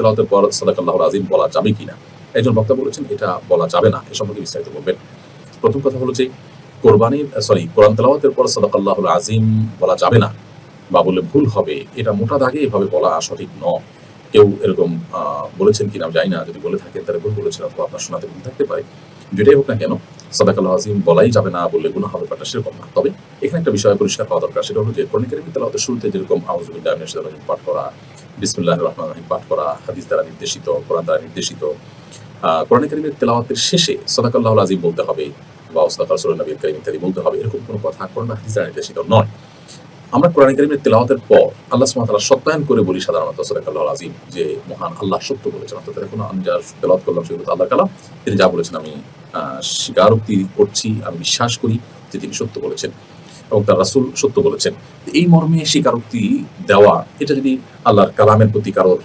তেলাওয়াতের পর সাদাকাল্লাহ আজিম বলা যাবে কিনা? একজন বক্তা বলেছেন, এটা বলা যাবে না। এ সম্পর্কে বিস্তারিত বলবেন। প্রথম কথা হলো যে, কোরবানির সরি কোরআন তেলাওয়াতের পর সাদাকাল্লাহ আজিম বলা যাবে না বা বললে ভুল হবে, এটা মোটা দাগে এভাবে বলা সঠিক নয়। কেউ এরকম বলেছেন কিনা জানি না। যদি বলে থাকেন, তাহলে ভুল বলেছেন, অথবা আপনার শোনাতে ভুল থাকতে পারে। যেটাই হোক না কেন সাদাকাল্লাহ আজিম বলাই যাবে না বললে গুণ হবে, ব্যাপারটা সেরকম না। তবে এখানে একটা বিষয় পরিষ্কার হওয়া দরকার, সেটা হলো যে, কোরআন কারিমের তেলাওয়াতের শুরুতে যেরকম আউযুবিল্লাহি মিনাশ পাঠ করা বিসমিল্লাহির রহমানির রহিম, পাঠ করা, হাদিস দ্বারা নির্দেশিত, কোরআন দ্বারা নির্দেশিত। কোরআন কারিমের তেলাওয়াতের শেষে সাদাকাল্লাহ আজিম বলতে হবে, বা কারীম ইত্যাদি বলতে হবে, এরকম কোনো কথা কোরআন হাদিস দ্বারা নির্দেশিত নয়। আমরা কোরআন কারিমের তেলাওয়াতের পর আল্লাহ ওয়া সত্যায়ন করে বলি সাধারণত সাদাকাল্লাহ আজিম যে মহান আল্লাহ সত্য বলেছেন। অর্থাৎ এখন আমি যা তেলাওয়াত করলাম সেগুলো আল্লাহ কালাম। তিনি যা বলেছেন আমি স্বীকারোক্তি করছি, আমি বিশ্বাস করি। যে তিনি সত্য বলেছেন এবং তার রাসুল সত্য বলেছেন। এই মর্মে স্বীকারোক্তি দেওয়া, এটা যদি আল্লাহর কালামের প্রতি কারোর